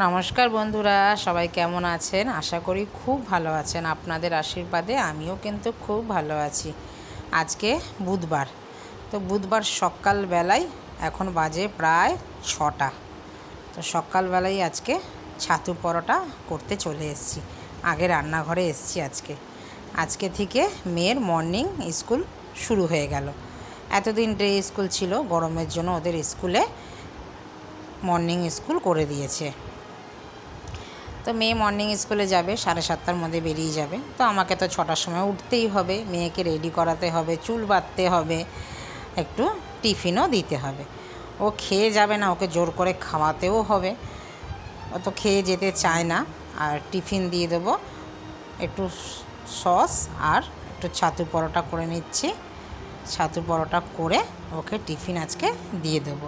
নমস্কার বন্ধুরা, সবাই কেমন আছেন? আশা করি খুব ভালো আছেন। আপনাদের আশীর্বাদে আমিও কিন্তু খুব ভালো আছি। আজকে বুধবার। তো বুধবার সকালবেলায়, এখন বাজে প্রায় ছটা। তো সকালবেলায় আজকে ছাতু পরোটা করতে চলে এসেছি। আগে রান্নাঘরে এসেছি আজকে। আজকে থেকে মেয়ের মর্নিং স্কুল শুরু হয়ে গেল। এতদিন ডে স্কুল ছিল, গরমের জন্য ওদের স্কুলে মর্নিং স্কুল করে দিয়েছে। তো মেয়ে মর্নিং স্কুলে যাবে, সাড়ে সাতটার মধ্যে বেরিয়ে যাবে। তো আমাকে তো ছটার সময় উঠতেই হবে, মেয়েকে রেডি করাতে হবে, চুল বাঁধতে হবে, একটু টিফিনও দিতে হবে। ও খেয়ে যাবে না, ওকে জোর করে খাওয়াতেও হবে। ও তো খেয়ে যেতে চায় না, আর টিফিন দিয়ে দেবো, একটু সস আর একটু ছাতু পরোটা করে নিচ্ছি। ছাতু পরোটা করে ওকে টিফিন আজকে দিয়ে দেবো।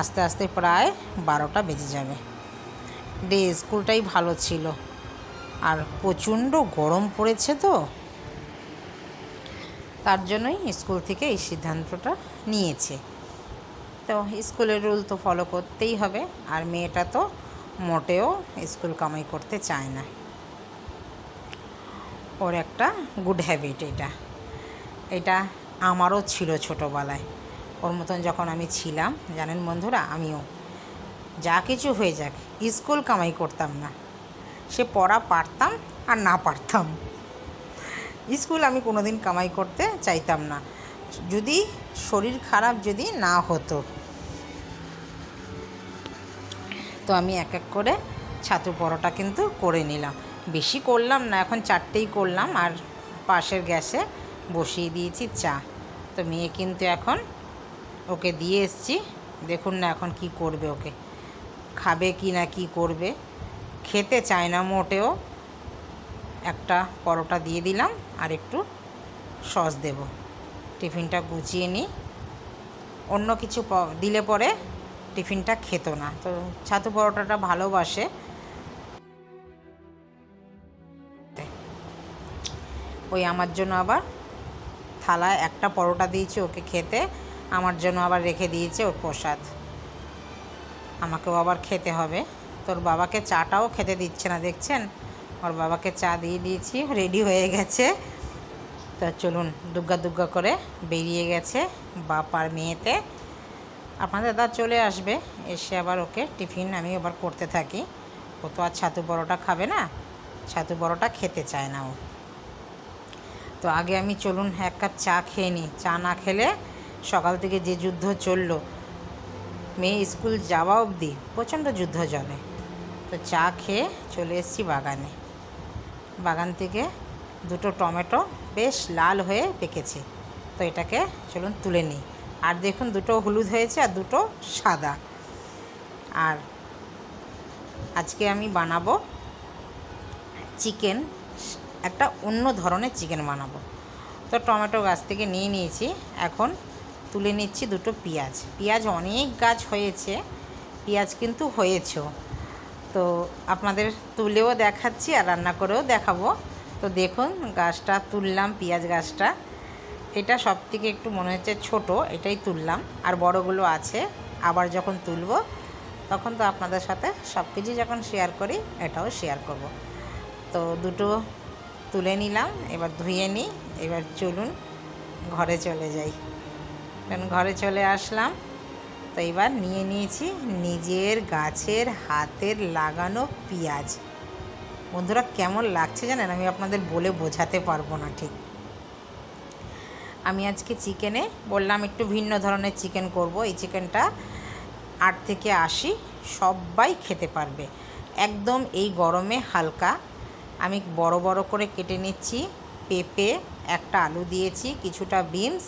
আস্তে আস্তে প্রায় বারোটা বেজে যাবে। ডে স্কুলটাই ভালো ছিল। আর প্রচণ্ড গরম পড়েছে তো। তার জন্যই স্কুল থেকে এই সিদ্ধান্তটা নিয়েছে। তো স্কুলের রুল তো ফলো করতেই হবে। আর মেয়েটা তো মোটেও স্কুল কামাই করতে চায় না। ওর একটা গুড হ্যাবিট এটা। এটা আমারও ছিল ছোটোবেলায়। ওর মতন যখন আমি ছিলাম, জানেন বন্ধুরা, আমিও যা কিছু হয়ে যাক, স্কুল কামাই করতাম না। সে পড়া পারতাম আর না পারতাম। স্কুল আমি কোনো দিন কামাই করতে চাইতাম না। যদি শরীর খারাপ যদি না হতো। তো আমি এক এক করে ছাতু পরোটা কিন্তু করে নিলাম। বেশি করলাম না, এখন চারটেই করলাম আর পাশের গ্যাসে বসিয়ে দিয়েছি চা। তো মেয়ে কিন্তু এখন ওকে দিয়ে এসছি। দেখুন না এখন কি করবে ওকে। খাবে কি না কি করবে। খেতে চায় না মোটেও। একটা পরোটা দিয়ে দিলাম আর একটু সস দেব। টিফিনটা গুছিয়ে নিই। অন্য কিছু দিলে পরে টিফিনটা খেত না। তো ছাতু পরোটাটা ভালোবাসে। ওই আমার জন্য আবার থালায় একটা পরোটা দিয়েছি ওকে খেতে। আমার জন্য আবার রেখে দিয়েছে ওর প্রসাদ। আমাকেও আবার খেতে হবে। তোর বাবাকে চাটাও খেতে দিচ্ছে না, দেখছেন? ওর বাবাকে চা দিয়ে দিয়েছি রেডি হয়ে গেছে। তো চলুন, দুগ্গা দুগ্গা করে বেরিয়ে গেছে বাপ আর মেয়েতে। আপনাদের দাদা চলে আসবে, এসে আবার ওকে টিফিন আমি আবার করতে থাকি। ও তো আর ছাতু পরোটা খাবে না, ছাতু পরোটা খেতে চায় না ও। তো আগে আমি চলুন এক কাপ চা খেয়ে নিই। চা না খেলে সকাল থেকে যে যুদ্ধ চলল মেয়ে স্কুল যাওয়া অবধি প্রচণ্ড যুদ্ধ চলে। তো চা খেয়ে চলে এসেছি বাগানে। বাগান থেকে দুটো টমেটো বেশ লাল হয়ে পেকেছে। তো এটাকে চলুন তুলে নিই। আর দেখুন দুটো হলুদ হয়েছে আর দুটো সাদা। আর আজকে আমি বানাবো চিকেন, একটা অন্য ধরনের চিকেন বানাবো। তো টমেটো গাছ থেকে নিয়ে নিয়েছি। এখন তুলে নিচ্ছি দুটো পেঁয়াজ। পেঁয়াজ অনেক গাছ হয়েছে, পেঁয়াজ কিন্তু হয়েছেও তো আপনাদের তুলেও দেখাচ্ছি আর রান্না করেও দেখাবো। তো দেখুন গাছটা, তুললাম পেঁয়াজ গাছটা। এটা সব থেকে একটু মনে হচ্ছে ছোট, এটাই তুললাম। আর বড়গুলো আছে, আবার যখন তুলব তখন তো আপনাদের সাথে সব কিছু যখন শেয়ার করি, এটাও শেয়ার করব। তো দুটো তুলে নিলাম, এবার ধুয়ে নিই, এবার চলুন ঘরে চলে যাই। কারণ ঘরে চলে আসলাম। তো এবার নিয়ে নিয়েছি নিজের গাছের হাতের লাগানো পেঁয়াজ। বন্ধুরা, কেমন লাগছে জানেন? আমি আপনাদের বলে বোঝাতে পারব না ঠিক। আমি আজকে চিকেনে বললাম একটু ভিন্ন ধরনের চিকেন করব। এই চিকেনটা আট থেকে আশি সবাই খেতে পারবে। একদম এই গরমে হালকা। আমি বড় বড় করে কেটে নিচ্ছি। পেঁপে একটা আলু দিয়েছি, কিছুটা বিনস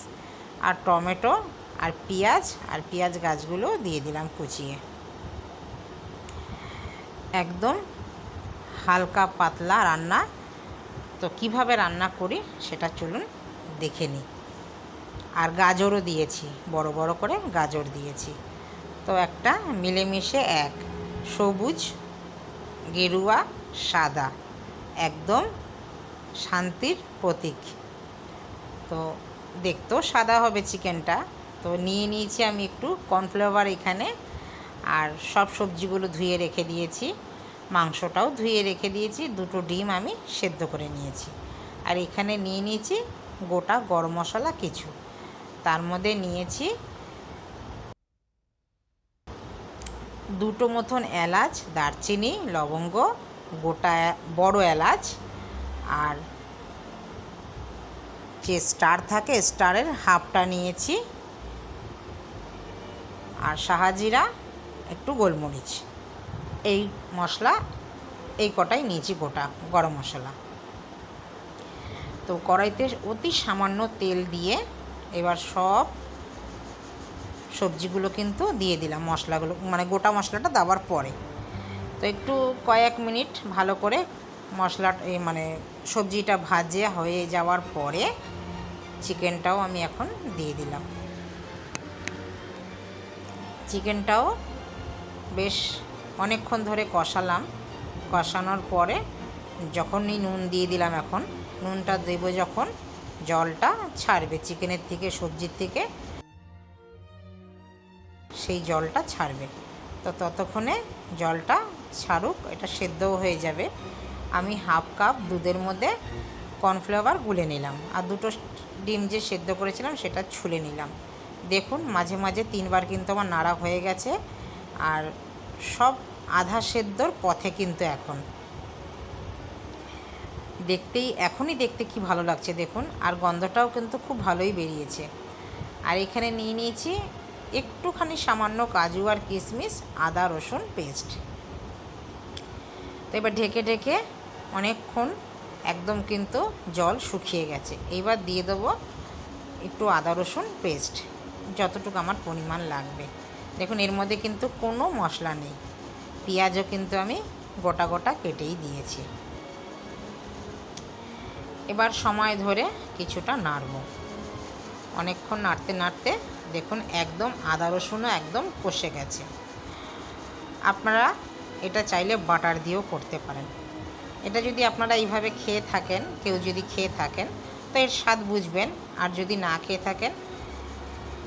আর টমেটো আর পেঁয়াজ আর পেঁয়াজ গাছগুলো দিয়ে দিলাম কুচিয়ে। একদম হালকা পাতলা রান্না। তো কীভাবে রান্না করি সেটা চলুন দেখে নিই। আর গাজরও দিয়েছি, বড় বড় করে গাজর দিয়েছি। তো একটা মিলেমিশে এক, সবুজ, গেরুয়া, সাদা, একদম শান্তির প্রতীক। তো দেখতেও সাদা হবে চিকেনটা। তো নিয়ে নিয়েছি আমি একটু কর্নফ্লাওয়ার এখানে, আর সব সবজিগুলো ধুয়ে রেখে দিয়েছি। মাংসটাও ধুয়ে রেখে দিয়েছি, দুটো ডিম আমি সেদ্ধ করে নিয়েছি। আর এখানে নিয়ে নিয়েছি গোটা গরম মশলা কিছু তার মধ্যে নিয়েছি দুটো মতন এলাচ, দারচিনি, লবঙ্গ, গোটা বড় এলাচ, আর যে স্টার থাকে, স্টারের হাফটা নিয়েছি। আর শাহাজিরা একটু গোলমরিচ। এই মশলা, এই কটাই নিয়েছি গোটা গরম মশলা। তো কড়াইতে অতি সামান্য তেল দিয়ে এবার সব সবজিগুলো কিন্তু দিয়ে দিলাম মশলাগুলো মানে গোটা মশলাটা দেওয়ার পরে। তো একটু কয়েক মিনিট ভালো করে মশলা মানে সবজিটা ভাজে হয়ে যাওয়ার পরে চিকেনটাও আমি এখন দিয়ে দিলাম। চিকেনটাও বেশ অনেকক্ষণ ধরে কষালাম। কষানোর পরে যখনই নুন দিয়ে দিলাম এখন, নুনটা দেবো যখন জলটা ছাড়বে, চিকেনের থেকে, সবজির থেকে, সেই জলটা ছাড়বে। তো ততক্ষণে জলটা ছাড়ুক, এটা সেদ্ধও হয়ে যাবে। আমি হাফ কাপ দুধের মধ্যে কর্নফ্লাওয়ার গুলে নিলাম আর দুটো ডিম যে সেদ্ধ করেছিলাম সেটা ছুলে নিলাম। দেখুন, মাঝে মাঝে তিনবার কিন্তু আমার নাড়া হয়ে গেছে আর সব আধা সেদ্ধর পথে কিন্তু এখন। দেখতেই, এখনই দেখতে কি ভালো লাগছে দেখুন, আর গন্ধটাও কিন্তু খুব ভালোই বেরিয়েছে। আর এখানে নিয়ে নিয়েছি একটুখানি সামান্য কাজু আর কিশমিশ, আদা, রসুন, পেস্ট। তো এবার ঢেকে ঢেকে অনেকক্ষণ একদম কিন্তু জল শুকিয়ে গেছে। এবার দিয়ে দেবো একটু আদা রসুন পেস্ট যতটুকু আমার পরিমাণ লাগবে। দেখুন, এর মধ্যে কিন্তু কোনো মশলা নেই। পেঁয়াজও কিন্তু আমি গোটা গোটা কেটেই দিয়েছি। এবার সময় ধরে কিছুটা নাড়ব। অনেকক্ষণ নাড়তে নাড়তে দেখুন, একদম আদা রসুনও একদম কষে গেছে। আপনারা এটা চাইলে বাটার দিয়েও করতে পারেন। এটা যদি আপনারা এইভাবে খেয়ে থাকেন, কেউ যদি খেয়ে থাকেন, তো এর স্বাদ বুঝবেন। আর যদি না খেয়ে থাকেন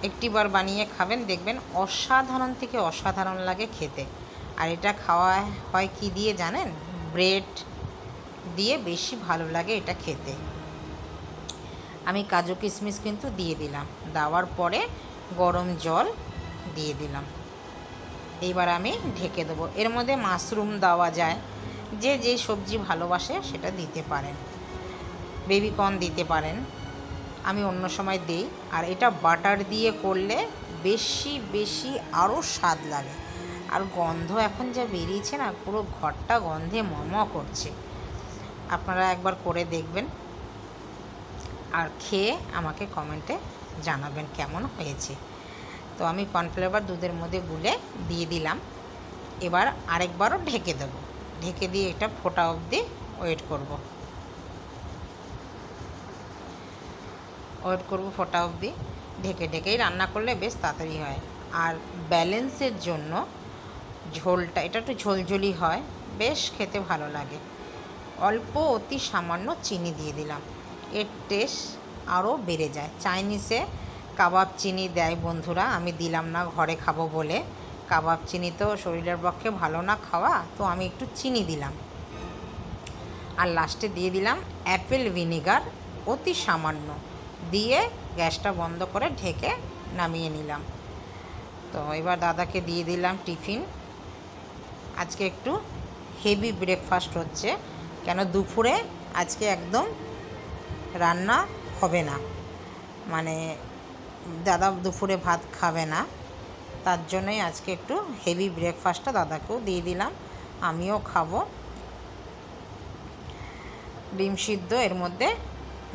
একটিবার বানিয়ে খাবেন, দেখবেন অসাধারণ থেকে অসাধারণ লাগে খেতে। আর এটা খাওয়া হয় কি দিয়ে জানেন? ব্রেড দিয়ে বেশি ভালো লাগে এটা খেতে। আমি কাজু কিশমিশ কিন্তু দিয়ে দিলাম। দেওয়ার পরে গরম জল দিয়ে দিলাম। এইবার আমি ঢেকে দেবো। এর মধ্যে মাশরুম দেওয়া যায়। যে যে সবজি ভালোবাসে সেটা দিতে পারেন। বেবিকর্ন দিতে পারেন। আমি অন্য সময় দিই। আর এটা বাটার দিয়ে করলে বেশি বেশি আরও স্বাদ লাগে। আর গন্ধ এখন যা বেরিয়েছে না, পুরো ঘরটা গন্ধে মম করছে। আপনারা একবার করে দেখবেন। আর খেয়ে আমাকে কমেন্টে জানাবেন কেমন হয়েছে। তো আমি কর্নফ্লেভার দুধের মধ্যে গুলে দিয়ে দিলাম। এবার আরেকবারও ঢেকে দেবো। ঢেকে দিয়ে এটা ফোটা অবধি ওয়েট করব। ওয়েট করব ফোটা অবধি। ঢেকে ঢেকেই রান্না করলে বেশ তাড়াতাড়ি হয়। আর ব্যালেন্সের জন্য ঝোলটা, এটা একটু ঝোলঝোলি হয়, বেশ খেতে ভালো লাগে। অল্প অতি সামান্য চিনি দিয়ে দিলাম। এর টেস্ট আরও বেড়ে যায়। চাইনিজে কাবাব চিনি দেয় বন্ধুরা, আমি দিলাম না, ঘরে খাব বলে। কাবাব চিনি তো শরীরের পক্ষে ভালো না খাওয়া, তো আমি একটু চিনি দিলাম। আর লাস্টে দিয়ে দিলাম অ্যাপেল ভিনিগার অতি সামান্য। দিয়ে গ্যাসটা বন্ধ করে ঢেকে নামিয়ে নিলাম। তো এবার দাদাকে দিয়ে দিলাম টিফিন। আজকে একটু হেভি ব্রেকফাস্ট হচ্ছে, কেন দুপুরে আজকে একদম রান্না হবে না। মানে দাদা দুপুরে ভাত খাবে না। তার জন্যই আজকে একটু হেভি ব্রেকফাস্টটা দাদাকেও দিয়ে দিলাম, আমিও খাব। ডিম সিদ্ধ এর মধ্যে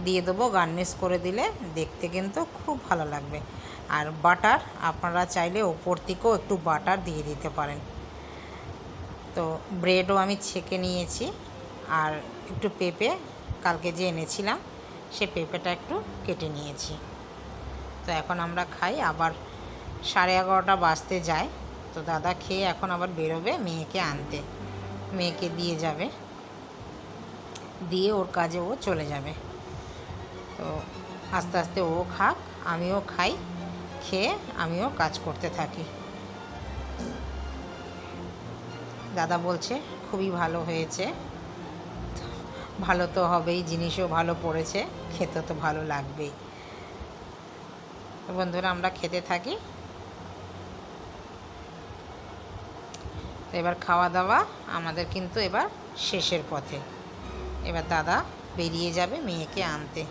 দিয়ে দেবো গার্নিশ করে দিলে দেখতে কিন্তু খুব ভালো লাগবে। আর বাটার আপনারা চাইলে ওপর থেকেও একটু বাটার দিয়ে দিতে পারেন। তো ব্রেডও আমি ছেঁকে নিয়েছি, আর একটু পেঁপে কালকে যে এনেছিলাম, সে পেঁপেটা একটু কেটে নিয়েছি। তো এখন আমরা খাই, আবার সাড়ে এগারোটা বাজতে যায়। তো দাদা খেয়ে এখন আবার বেরোবে, মেয়েকে আনতে। মেয়েকে দিয়ে যাবে। দিয়ে ওর কাজে ও চলে যাবে। তো আস্তে আস্তে ও খাক, আমিও খাই, খেয়ে আমিও কাজ করতে থাকি। দাদা বলছে, খুবই ভালো হয়েছে। ভালো তো হবেই, জিনিসও ভালো পড়েছে, খেতে তো ভালো লাগবেই। বন্ধুরা, আমরা খেতে থাকি। তো এবার খাওয়া দাওয়া আমাদের কিন্তু এবার শেষের পথে। এবার দাদা বেরিয়ে যাবে মেয়েকে আনতে।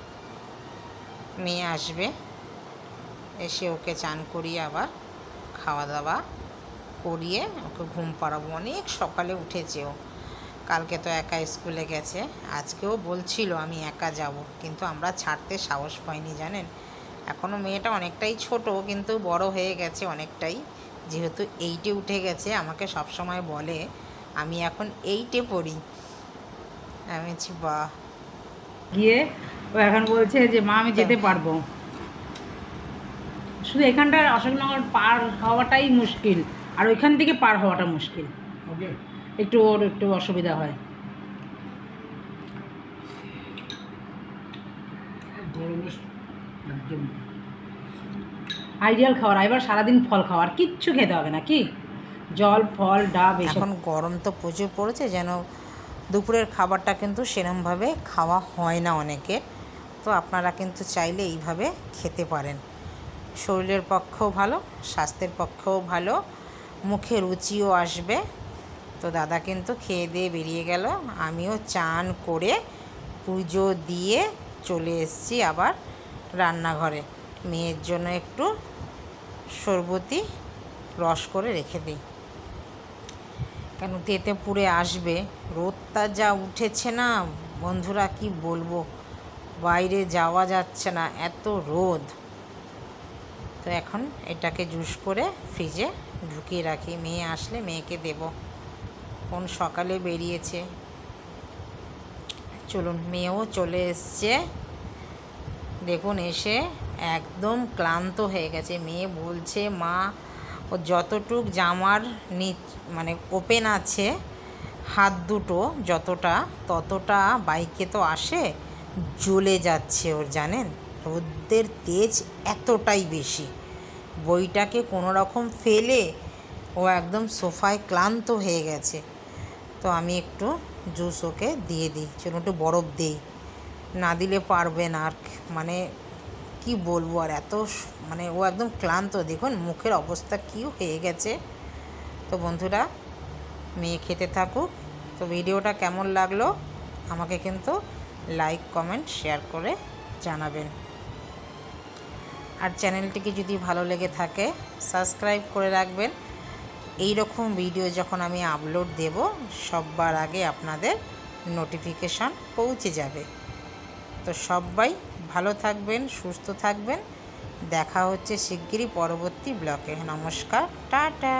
মেয়ে আসবে। এসে ওকে চান করিয়ে আবার খাওয়া দাওয়া করিয়ে ওকে ঘুম পাড়াবো। অনেক সকালে উঠেছে ও। কালকে তো একা স্কুলে গেছে। আজকেও বলছিল আমি একা যাব, কিন্তু আমরা ছাড়তে সাহস পাইনি জানেন। এখনও মেয়েটা অনেকটাই ছোট, কিন্তু বড় হয়ে গেছে অনেকটাই। যেহেতু এইটে উঠে গেছে আমাকে সব সময় বলে আমি এখন এইটে পড়ি। আমি বলছি বাহ! গিয়ে ও এখন বলছে যে মা আমি যেতে পারব। শুধু এখানটার অশোকনগর পার হওয়াটাই মুশকিল আর ওইখান থেকে পার হওয়াটা মুশকিল। একটু ওর একটু অসুবিধা হয়। আইডিয়াল খাবার, এবার সারাদিন ফল খাওয়ার কিচ্ছু খেতে হবে না, কি? জল, ফল, ডাব এখন গরম তো প্রচুর পড়েছে, যেন দুপুরের খাবারটা কিন্তু সেরমভাবে খাওয়া হয় না অনেকের তো আপনারা কিন্তু চাইলে এইভাবে খেতে পারেন। শরীরের পক্ষেও ভালো, স্বাস্থ্যের পক্ষেও ভালো, মুখে রুচিও আসবে। তো দাদা কিন্তু খেয়ে দিয়ে বেরিয়ে গেল, আমিও চান করে পুজো দিয়ে চলে এসেছি আবার রান্নাঘরে। মেয়ের জন্য একটু শরবতি রস করে রেখে দিই। কেন তেতে পুড়ে আসবে? রোদটা যা উঠেছে না, বন্ধুরা কি বলব? বাইরে যাওয়া যাচ্ছে না, এত রোদ। তো এখন এটাকে জুস করে ফ্রিজে ঢুকিয়ে রাখি। মেয়ে আসলে মেয়েকে দেব। কোন সকালে বেরিয়েছে। চলুন, মেয়েও চলে এসছে। দেখুন, এসে একদম ক্লান্ত হয়ে গেছে। মেয়ে বলছে, মা, ও যতটুক জামার নিচ মানে ওপেন আছে, হাত দুটো যতটা, ততটা বাইকে তো আসে, জ্বলে যাচ্ছে ওর, জানেন? রোদ্রের তেজ এতটাই বেশি। বইটাকে কোনো রকম ফেলে ও একদম সোফায় ক্লান্ত হয়ে গেছে। তো আমি একটু জুস ওকে দিয়ে দিই। চলুন একটু বরফ দিই। না দিলে পারবে না আর মানে কি বলব আর এত মানে ও একদম ক্লান্ত। দেখুন মুখের অবস্থা কী হয়ে গেছে। তো বন্ধুরা, মেয়ে খেতে থাকুক। তো ভিডিওটা কেমন লাগল আমাকে কিন্তু লাইক, কমেন্ট, শেয়ার করে জানাবেন। আর চ্যানেলটিকে যদি ভালো লেগে থাকে, সাবস্ক্রাইব করে রাখবেন। এই রকম ভিডিও যখন আমি আপলোড দেব, সববার আগে আপনাদের নোটিফিকেশান পৌঁছে যাবে। তো সবাই ভালো থাকবেন সুস্থ থাকবেন। দেখা হচ্ছে শিগগিরই পরবর্তী ব্লকে। নমস্কার টাটা।